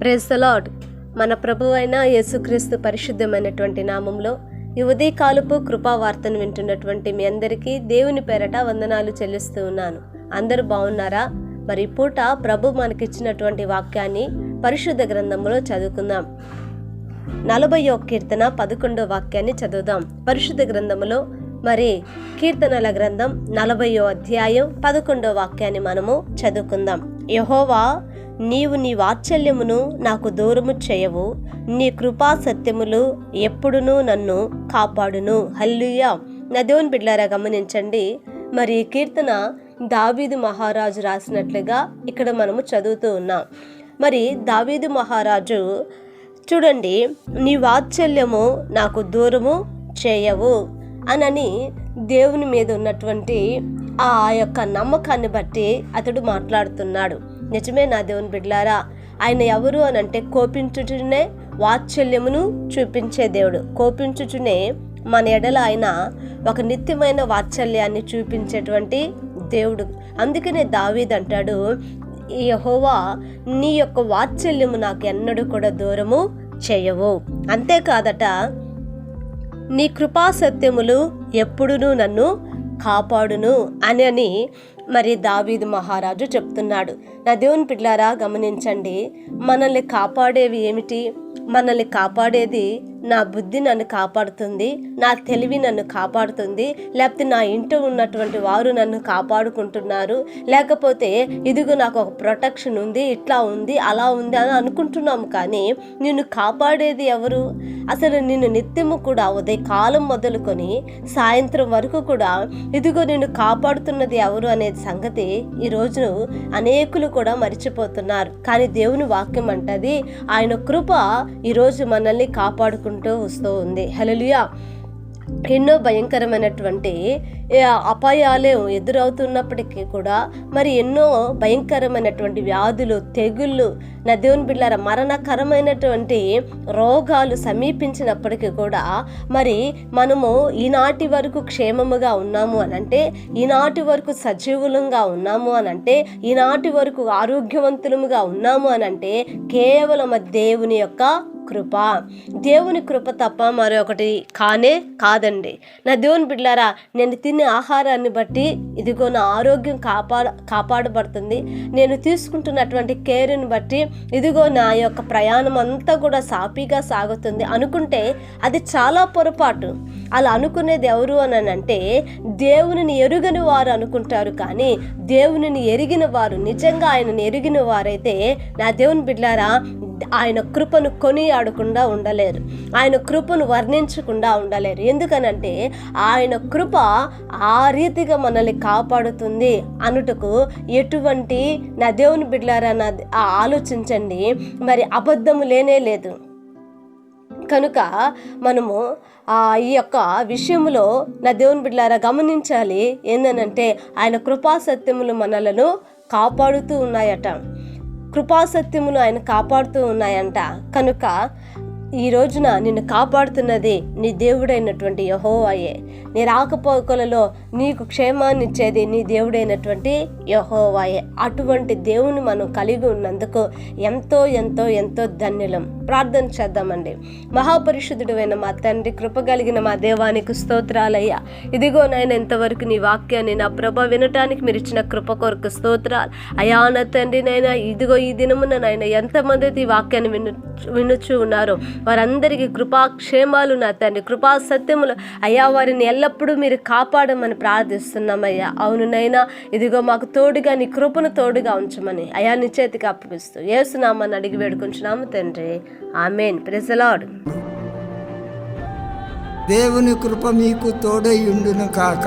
Praise the lord మన ప్రభు అయిన యేసుక్రీస్తు పరిశుద్ధమైనటువంటి నామంలో ఈ ఉదయకాలపు కృపావార్తను వింటున్నటువంటి మీ అందరికీ దేవుని పేరట వందనాలు చెల్లిస్తూ ఉన్నాను. అందరూ బాగున్నారా? మరి పూట ప్రభు మనకిచ్చినటువంటి వాక్యాన్ని పరిశుద్ధ గ్రంథంలో చదువుకుందాం. నలభయో కీర్తన పదకొండో వాక్యాన్ని చదువుదాం. పరిశుద్ధ గ్రంథములో మరి కీర్తనల గ్రంథం నలభయో అధ్యాయం పదకొండో వాక్యాన్ని మనము చదువుకుందాం. యహోవా నీవు నీ వాత్సల్యమును నాకు దూరము చేయవు. నీ కృపా సత్యములు ఎప్పుడునూ నన్ను కాపాడును. హల్లుయా నా దేవుని బిడ్లారా గమనించండి. మరి ఈ కీర్తన దావీదు మహారాజు రాసినట్లుగా ఇక్కడ మనము చదువుతూ ఉన్నాం. మరి దావీదు మహారాజు చూడండి నీ వాత్సల్యము నాకు దూరము చేయవు. అనని దేవుని మీద ఉన్నటువంటి ఆ యొక్క నమ్మకాన్ని బట్టి అతడు మాట్లాడుతున్నాడు. నిజమే నా దేవుని బిడ్లారా ఆయన ఎవరు అని అంటే కోపించుటనే వాత్సల్యమును చూపించే దేవుడు. కోపించుచునే మన ఎడల ఆయన ఒక నిత్యమైన వాత్సల్యాన్ని చూపించేటువంటి దేవుడు. అందుకనే దావీద్ అంటాడు యహోవా నీ యొక్క వాత్సల్యము నాకు ఎన్నడూ కూడా దూరము చేయవు. అంతేకాదట నీ కృపా సత్యములు ఎప్పుడునూ నన్ను కాపాడును అని అని మరి దావీదు మహారాజు చెప్తున్నాడు నా దేవుని పిల్లారా గమనించండి మనల్ని కాపాడేవి ఏమిటి? మనల్ని కాపాడేది నా బుద్ధి నన్ను కాపాడుతుంది నా తెలివి నన్ను కాపాడుతుంది లేకపోతే నా ఇంట్లో ఉన్నటువంటి వారు నన్ను కాపాడుకుంటున్నారు లేకపోతే ఇదిగో నాకు ఒక ప్రొటెక్షన్ ఉంది ఇట్లా ఉంది అలా ఉంది అని అనుకుంటున్నాము కానీ నిన్ను కాపాడేది ఎవరు? అసలు నిన్ను నిత్యము కూడా ఉదయ కాలం మొదలుకొని సాయంత్రం వరకు కూడా ఇదిగో నిన్ను కాపాడుతున్నది ఎవరు అనే సంగతి ఈరోజు అనేకులు కూడా మర్చిపోతున్నారు. కానీ దేవుని వాక్యం అంటది ఆయన కృప ఈరోజు మనల్ని చేసుకుంటూ వస్తూ ఉంది. హలలుయా ఎన్నో భయంకరమైనటువంటి అపాయాలు అపాయాలే ఎదురవుతున్నప్పటికీ కూడా మరి ఎన్నో భయంకరమైనటువంటి వ్యాధులు తెగుళ్ళు నా దేవుని బిళ్ళార మరణకరమైనటువంటి రోగాలు సమీపించినప్పటికీ కూడా మరి మనము ఈనాటి వరకు క్షేమముగా ఉన్నాము అని అంటే ఈనాటి వరకు సజీవులంగా ఉన్నాము అని అంటే ఈనాటి వరకు ఆరోగ్యవంతులముగా ఉన్నాము అని అంటే కేవలం దేవుని యొక్క కృప. దేవుని కృప తప్ప మరొకటి కానే కాదండి. నా దేవుని బిడ్డారా నేను తినే ఆహారాన్ని బట్టి ఇదిగో నా ఆరోగ్యం కాపాడ కాపాడబడుతుంది. నేను తీసుకుంటున్నటువంటి కేర్ని బట్టి ఇదిగో నా యొక్క ప్రయాణం అంతా కూడా సాఫీగా సాగుతుంది అనుకుంటే అది చాలా పొరపాటు. అలా అనుకునేది ఎవరు అని అంటే దేవునిని ఎరుగని వారు అనుకుంటారు కానీ దేవునిని ఎరిగిన వారు నిజంగా ఆయనను ఎరిగిన వారైతే నా దేవుని బిడ్డారా ఆయన కృపను కొనియాడకుండా ఉండలేరు. ఆయన కృపను వర్ణించకుండా ఉండలేరు. ఎందుకనంటే ఆయన కృప ఆ రీతిగా మనల్ని కాపాడుతుంది అనుటకు ఎటువంటి నా దేవుని బిడ్లారా నా ఆలోచించండి. మరి అబద్ధము లేనే లేదు. కనుక మనము ఈ యొక్క విషయంలో నా దేవుని బిడ్డారా గమనించాలి ఏందనంటే ఆయన కృపాసత్యములు మనలను కాపాడుతూ ఉన్నాయట. కృపాసత్యములు ఆయన కాపాడుతూ ఉన్నాయంట. కనుక ఈ రోజున నిన్ను కాపాడుతున్నది నీ దేవుడైనటువంటి యహోవాయే. నీ రాకపోకలలో నీకు క్షేమాన్ని ఇచ్చేది నీ దేవుడైనటువంటి యహోవాయే. అటువంటి దేవుని మనం కలిగి ఉన్నందుకు ఎంతో ఎంతో ఎంతో ధన్యులం. ప్రార్థన చేద్దామండి. మహాపరిశుద్ధుడైన మా తండ్రి కృప కలిగిన మా దేవానికి స్తోత్రాలయ్యా. ఇదిగో నాయన ఇంతవరకు నీ వాక్యాన్ని నా ప్రభ వినటానికి మీరు ఇచ్చిన కృప కొరకు స్తోత్రాలు. అయా నా తండ్రి నైనా ఇదిగో ఈ దినమున నాయన ఎంతమంది అయితే ఈ వాక్యాన్ని విను వినుచు ఉన్నారో వారందరికీ కృపాక్షేమాలు నా తండ్రి. కృపా సత్యములు అయ్యా వారిని ఎల్లప్పుడూ మీరు కాపాడమని ప్రార్థిస్తున్నామయ్యా. అవును నైనా ఇదిగో మాకు తోడుగా నీ కృపను తోడుగా ఉంచమని. అయా నీ చేతికి అప్పగిస్తూ ఏసునామని అడిగి వేడుకుంటున్నాము తండ్రి. ఆమెన్. ప్రెజలాడు దేవుని కృప మీకు తోడై ఉండును కాక.